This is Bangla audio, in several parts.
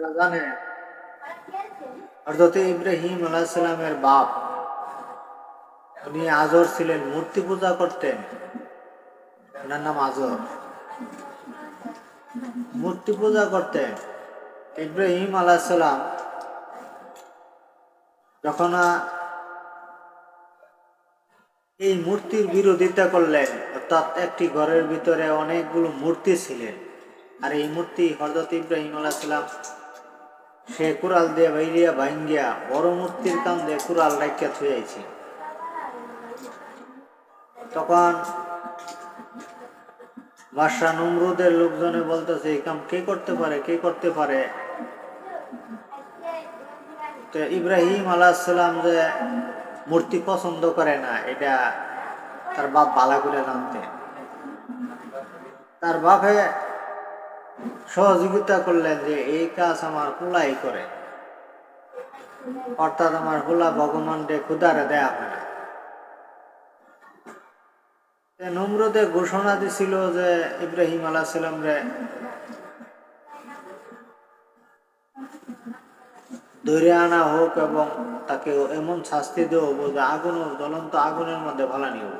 জানে। ইব্রাহিম আলাহিসাল্লামের বাপ, উনি আজর ছিলেন, মূর্তি পূজা করতেন। ওনার নাম আজর। মূর্তি পূজা করতেন। ইব্রাহিম আলাহিসাল্লাম যখন এই মূর্তির বিরোধিতা করলেন, অর্থাৎ একটি ঘরের ভিতরে অনেকগুলো মূর্তি ছিলেন। আর এই মূর্তি হজরত ইব্রাহিম আলাহিসাল্লাম সে কুড়াল দিয়ে বাইরিয়া ভাঙ্গিয়া বড় মূর্তির কাম দিয়ে কুড়াল রাখিয়া থুয়েছি তখন বাদশাহ নমরুদের লোকজনে বলতেছে, এই কাম কে করতে পারে? কে করতে পারে? তো ইব্রাহিম আলাহাল্লাম যে মূর্তি পছন্দ করে না, এটা তার বাপ বালা করে জানতেন তার বাপে সহযোগিতা করলেন যে এই কাজ আমার হুলাই করে। অর্থাৎ আমার হুলা ভগবানকে ক্ষুদারে দেয়া হয় না। নমরুদে ঘোষণা দিছিল যে ইব্রাহিম আলাহ রে, ধরে আনা হোক এবং তাকে এমন শাস্তি দেওয়া হব যে আগুন জ্বলন্ত আগুনের মধ্যে ফালানি হব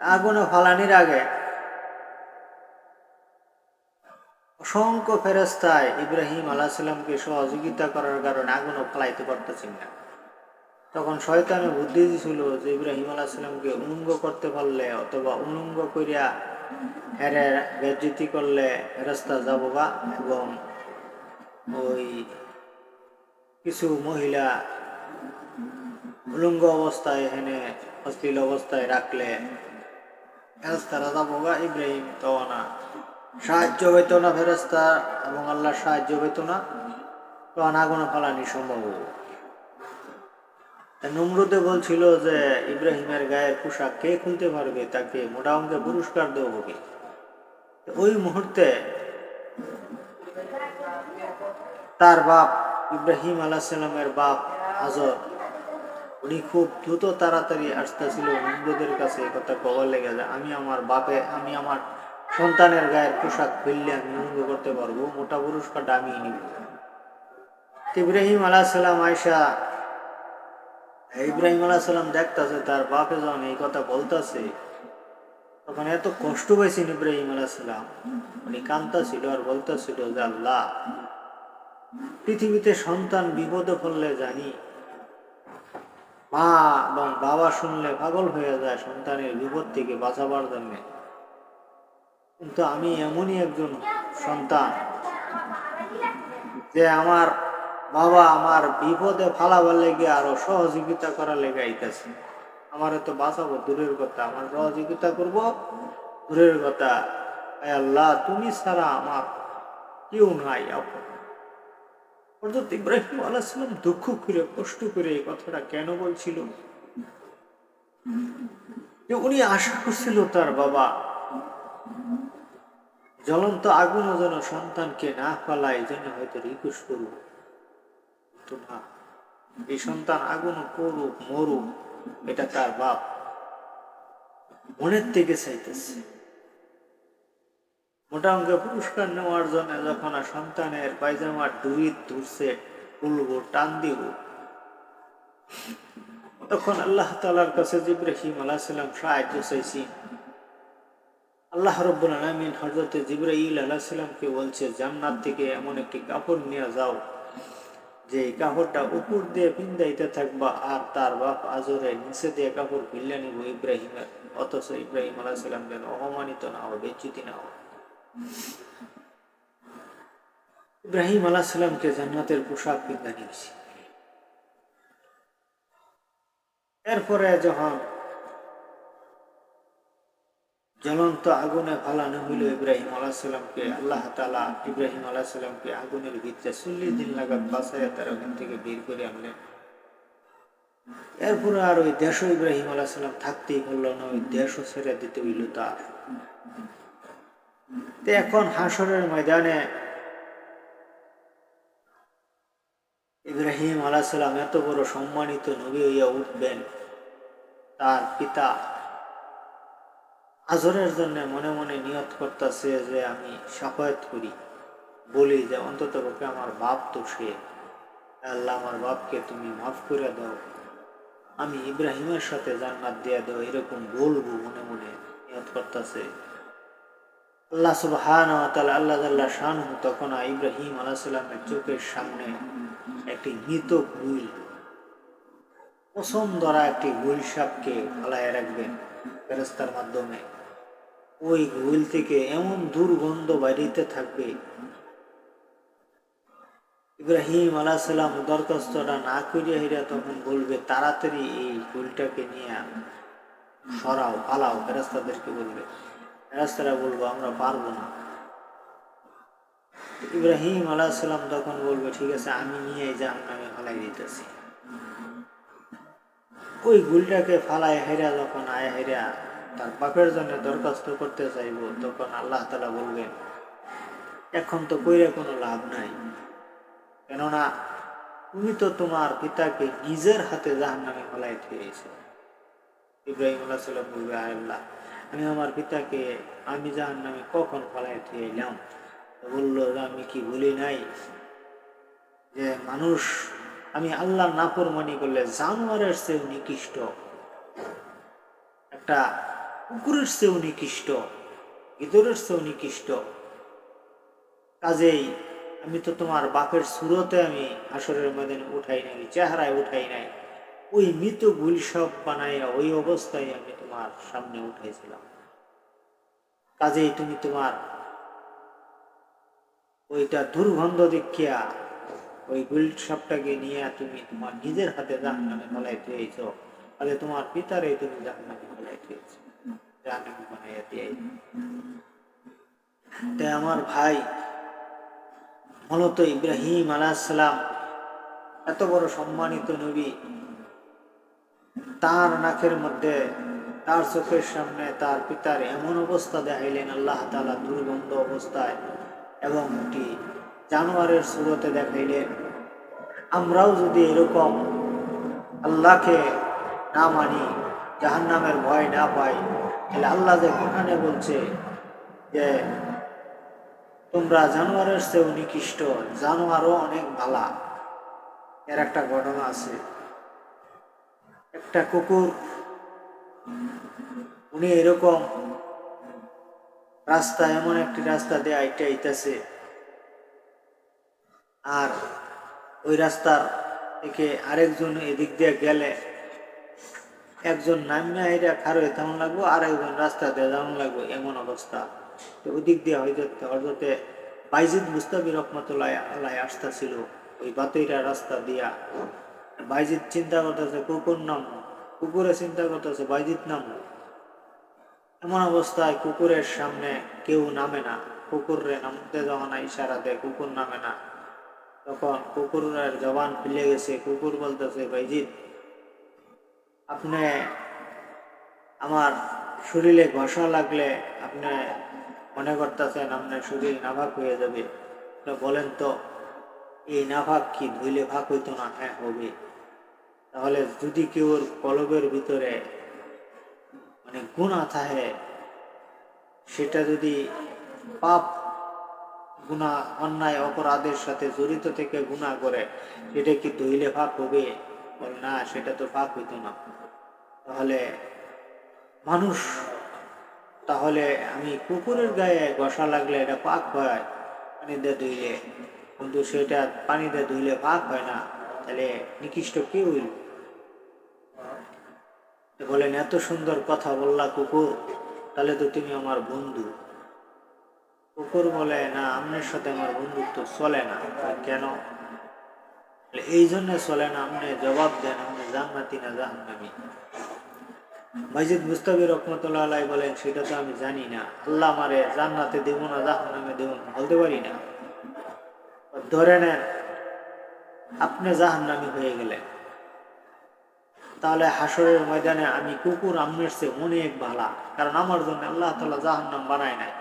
আগুনে ফালানির আগে অসংখ্য ফেরস্তায় ইব্রাহিম আলাহ সাল্লামকে সহযোগিতা করার কারণে আগুনও ফলাইতে পারতেছেন না। তখন শয়তানে বুদ্ধি দিছিল যে ইব্রাহিম আলাহ সাল্লামকে উলঙ্গ করতে পারলে অথবা উলঙ্গ করিয়া হেরে বেজ্জিতি করলে ফেরস্তা যাব বা এবং ওই কিছু মহিলা উলঙ্গ অবস্থায় এখানে অশ্লীল অবস্থায় রাখলে ফেরস্তারা যাব গা ইব্রাহিম তো না সাহায্য হইতো না ফেরস্তা এবং আল্লাহ সাহায্য হইতো না। তখন আগুনে ফালানি সম্ভব নমরুদে বলছিল যে, ইব্রাহিমের গায়ের পোশাক কে খুলতে পারবে? তাকে মোটা অঙ্কে পুরস্কার হবে তো ওই মুহূর্তে তার বাপ ইব্রাহিম আলাহিসাল্লামের বাপ আজর উনি খুব দ্রুত তাড়াতাড়ি আসতেছিল নমরুদের কাছে। কথা কবার লেগে যায়, আমি আমার বাপে, আমি আমার সন্তানের গায়ের পোশাক ফেললে আমি উলঙ্গ করতে পারব, মোটা পুরস্কারটা আমি নিব। ইব্রাহিম আলাহিসাল্লাম আয়সা ইব্রাহিম আলাহিসাল্লাম দেখতেছে, তার বাপে যখন এই কথা বলতেছে, তখন এত কষ্ট পাইছেন ইব্রাহিম আলাহিসাল্লাম উনি কান্তা ছিল আর বলতেছিল যে আল্লাহ, পৃথিবীতে সন্তান বিপদে পড়লে জানি, মা এবং বাবা শুনলে পাগল হয়ে যায় সন্তানের বিপদ থেকে বাঁচাবার জন্য। কিন্তু আমি এমনই একজন সন্তান যে আমার বাবা আমার বিপদে ফালাবার লেগে আরও সহযোগিতা করার লেগে আইতেছে আমার তো বাঁচাবো, দূরের কথা। আমার সহযোগিতা করব, দূরের কথা। আল্লাহ, তুমি ছাড়া আমার কেউ নাই আপন। অর্থাৎ ইব্রাহিম দুঃখ করে, কষ্ট করে এই কথাটা কেন বলছিল? যে উনি আশা করছিল তার বাবা জ্বলন্ত আগুন যেন সন্তানকে না পালায় এই জন্য হয়তো রিকোয়েস্ট করব তো না, এই সন্তান আগুন করুক, মরুক, এটা তার বাপ। মনের থেকে চাইতেছে। মোটা অঙ্কে পুরস্কার নেওয়ার জন্য যখন সন্তানের পায়জামার ডুরি ধরছে তুলব টান দিব তখন আল্লাহ তালার কাছে জিব্রাহিম আলাহ সাল্লাম সাহায্য চাইছি আল্লাহ রব্বুল আলমিন হজরতে জিব্রাইল আলাহ সাল্লামকে বলছে, জান্নাত থেকে এমন একটি কাপড় নিয়ে যাও, যে কাপড়টা উপর দিয়ে পিন্দাইতে থাকবা আর তার বাপ আজরে নিচে দিয়ে কাপড় ফিরলে নিব ইব্রাহিমের। অথচ ইব্রাহিম আলাহ সাল্লাম যেন অপমানিত না হবে বেচ্যুতি না হবে ইব্রাহিম আলাহ সাল্লামকে জান্নাতের পোশাক পিন্দা নিয়েছি এরপরে যখন জ্বলন্ত আগুনে ফালানো হইল ইব্রাহিম আলাহ সাল্লামকে আল্লাহ তালা ইব্রাহিম আলাহ সাল্লামকে আগুনের ভিতরে চল্লিশ দিন লাগাত বাসায় তার ওখান থেকে বের করে আনলেন এরপরে আর ওই দেশ ইব্রাহিম আলাহ সাল্লাম থাকতেই পারল না, ওই দেশও ছেড়ে দিতে হইল তার। এখন হাসরের ময়দানে ইব্রাহিম আলাহ সাল্লাম এত বড় সম্মানিত নবী হইয়া উঠবেন, তার পিতা আজরের জন্য মনে মনে নিয়ত করতেছে যে আমি সাফায়াত করি। বলি যে, অন্তত পক্ষে আমার বাপ তো সে। আল্লাহ, আমার বাপকে তুমি মাফ করে দাও। আমি ইব্রাহিমের সাথে জান্নাত দিয়ে দাও। এরকম বলব মনে মনে নিয়ত করতেছে। আল্লাহ সুবহান আল্লাহ আল্লাহ শান তখন ইব্রাহিম আলাহ সাল্লামের চোখের সামনে একটি মৃত গুল পছন্দ ধরা একটি গুল সাপকে ফালায় রাখবেন ফেরস্তার মাধ্যমে। ওই গুল থেকে এমন দুর্গন্ধ বাইরিতে থাকবে। ইব্রাহিম আলাহ সাল্লাম দরখাস্তটা না করিয়া হিরা তখন বলবে, তাড়াতাড়ি এই গুলটাকে নিয়ে সরাও পালাও ফেরাস্তাদেরকে বলবে। ফেরাস্তারা বলব, আমরা পারব না। ইব্রাহিম আলাহ সাল্লাম তখন বলবে, ঠিক আছে, আমি নিয়ে আমি ফালাই দিতেছি। ওই গুলটাকে ফালাই হেরা যখন আয় হেরা তার বাপের জন্য দরখাস্ত করতে চাইব, তখন আল্লাহ তালা বলবেন, এখন তো কইরে কোনো লাভ নাই। কেননা তুমি তো তোমার পিতাকে নিজের হাতে জাহান নামে ফলাই দিয়েছ। ইব্রাহিম আল্লাহ সাল্লাম বলবে আল্লাহ, আমি আমার পিতাকে, আমি জাহান নামে কখন ফলাই দিয়ে এলাম? বলল, আমি কি বলি নাই যে মানুষ আমি আল্লাহ নাফরমানি করলে জানোয়ারের চেয়েও নিকৃষ্ট, একটা কুকুরের চেয়েও নিকৃষ্ট ইঁদুরের চেয়েও নিকৃষ্ট। কাজেই আমি তো তোমার বাপের সুরতে আমি আসরের ময়দানে উঠাই নাই, চেহারায় উঠাই নাই। ওই মৃত গুল সব বানাইয়া ওই অবস্থায় আমি তোমার সামনে উঠাইছিলাম। কাজেই তুমি তোমার ওইটা দুর্গন্ধ দেখিয়া ওই গুল সাপটাকে নিয়ে তুমি তোমার নিজের হাতে জাহান্নামে ফলাই দিয়েছ। তাহলে তোমার পিতারে তুমি জাহান্নামে ফলাই দিয়েছ। তাই আমার ভাই, মূলত ইব্রাহিম আলাহাম এত বড় সম্মানিত নবী, তার নাকের মধ্যে, তার চোখের সামনে তার পিতার এমন অবস্থা দেখাইলেন আল্লাহ তালা দুর্গন্ধ অবস্থায়। এবং একটি জানোয়ারের সুরতে দেখাইলেন আমরাও যদি এরকম আল্লাহকে না মানি জাহান নামের ভয় না পাই, তাহলে আল্লাহ যে কোরআনে বলছে যে, তোমরা জানোয়ারের চেয়েও নিকৃষ্ট, জানোয়ারও অনেক ভালা। এর একটা ঘটনা আছে। একটা কুকুর, উনি এরকম রাস্তা, এমন একটি রাস্তা দিয়ে আইটা আইতেছে। আর ওই রাস্তার থেকে আরেকজন এদিক দিয়ে গেলে একজন নামিয়া এটা খারো তেমন লাগবো, আর একজন রাস্তা দিয়ে যেমন লাগবো, এমন অবস্থা। তো ওই দিক দিয়ে হয়তো হজরতে বাইজিদ মুস্তাবি রহমতুল্লাহ আল্লাহ আসতা ছিল ওই বাতইরা রাস্তা দিয়া। বাইজিদ চিন্তা করতেছে, কুকুর নাম, কুকুরে চিন্তা করতেছে, বাইজিদ নাম। এমন অবস্থায় কুকুরের সামনে কেউ নামে না। কুকুরে নামতে যখন ইশারা দেয় কুকুর নামে না। তখন কুকুরের জবান ফিলে গেছে, কুকুর বলতেছে, ভাইজিৎ, আপনি আমার শরীরে ঘষা লাগলে আপনি মনে করতেছেন আপনার শরীর নাভাক হয়ে যাবে। বলেন তো, এই নাভাক কি ধুইলে ভাগ হইতো না? হ্যাঁ হবে। তাহলে যদি কেউ কলবের ভিতরে মানে গুণা থাকে, সেটা যদি পাপ গুণা অন্যায়, অপরাধের সাথে জড়িত থেকে গুণা করে সেটা কি দইলে পাপ হবে? না, সেটা তো পাপ হইতো না। তাহলে মানুষ, তাহলে আমি কুকুরের গায়ে ঘষা লাগলে এটা পাক হয়? পানি দিয়ে ধুইলে। কিন্তু সেটা পানি দিয়ে ধুইলে পাক হয় না। তাহলে নিকৃষ্ট কে হইল? বলেন, এত সুন্দর কথা বললা কুকুর, তাহলে তো তুমি আমার বন্ধু। কুকুর বলে, না আপনার সাথে আমার বন্ধুত্ব চলে না। কেন? এই জন্য চলে না আপনি জবাব দেন আপনি জান্নাতি না জাহান্নামি। মাইজিদ মুস্তাবির রহমতুল্লাহ আলাই বলেন, সেটা তো আমি জানি না। আল্লাহ মারে জান্নাতে দেব না, জাহান্নামে দেব না, বলতে পারি না। ধরে নেন, আপনি জাহান্নামি হয়ে গেলেন। তাহলে হাসরের ময়দানে আমি কুকুর আমনের চেয়ে অনেক ভালা, কারণ আমার জন্য আল্লাহ তালা জাহান্নাম বানায় নাই।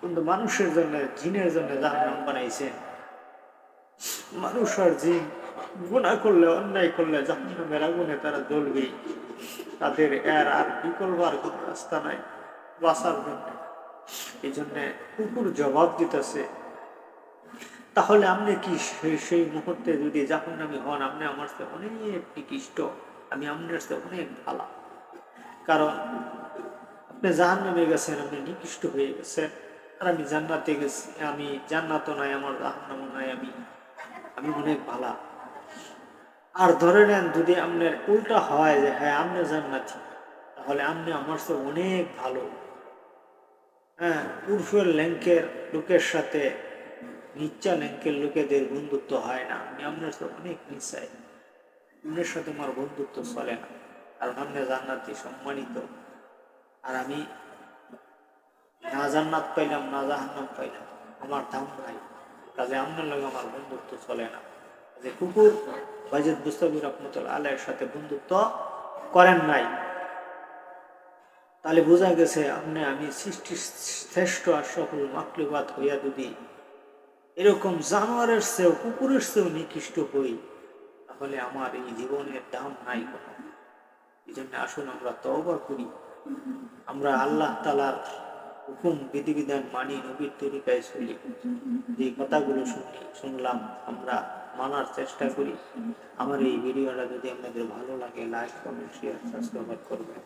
কিন্তু মানুষের জন্য, জিনের জন্য জাহান্নাম বানাইছেন মানুষ আর জিন গুণা করলে, অন্যায় করলে জাহান্নামের আগুনে তারা জ্বলবেই তাদের এর আর বিকল্প আর কোনো রাস্তা নাই, বাঁচার জন্য। এই জন্যে কুকুর জবাব দিতেছে, তাহলে আপনি কি সেই মুহূর্তে যদি আমি হন, আপনি আমার সাথে অনেক নিকৃষ্ট, আমি আপনার সাথে অনেক ভালো। কারণ আপনি জাহান নামে গেছেন, আপনি নিকৃষ্ট হয়ে গেছেন। আর আমি জান্নাতে গেছি। আমি জান্নাতও নাই, আমার জাহান্নামও নাই, আমি আমি অনেক ভালো। আর ধরে নেন যদি আপনার উল্টা হয় যে হ্যাঁ আপনি জান্নাতি, তাহলে আপনি আমার সাথে অনেক ভালো। হ্যাঁ উর্ফের ল্যাঙ্কের লোকের সাথে, নিচ্চা ল্যাঙ্কের লোকেদের বন্ধুত্ব হয় না। আমি আপনার সাথে অনেক মিশাই আপনার সাথে আমার বন্ধুত্ব চলে না, কারণ আপনি জান্নাতি, সম্মানিত। আর আমি না জান্নাত পাইলাম, না জাহান্নাম পাইলাম, আমার দাম নাই। কাজে আপনার লগে আমার বন্ধুত্ব চলে না। যে কুকুর বাজিদ মুস্তাফির রহমতুল্লাহ আলের সাথে বন্ধুত্ব করেন নাই। তাহলে বোঝা গেছে, আপনি আমি সৃষ্টি শ্রেষ্ঠ আর সকল মাকলুবাত হইয়া যদি এরকম জানোয়ারের চেয়েও, কুকুরের চেয়েও নিকৃষ্ট হই, তাহলে আমার এই জীবনের দাম নাই কোনো। এই জন্য আসুন, আমরা তওবা করি। আমরা আল্লাহ তালার হুকুম, বিধিবিধান মানি নবীর তরিকায় চলি। যে কথাগুলো শুনি শুনলাম আমরা, মানার চেষ্টা করি। আমার এই ভিডিওটা যদি আপনাদের ভালো লাগে লাইক কমেন্ট শেয়ার সাবস্ক্রাইব করবেন।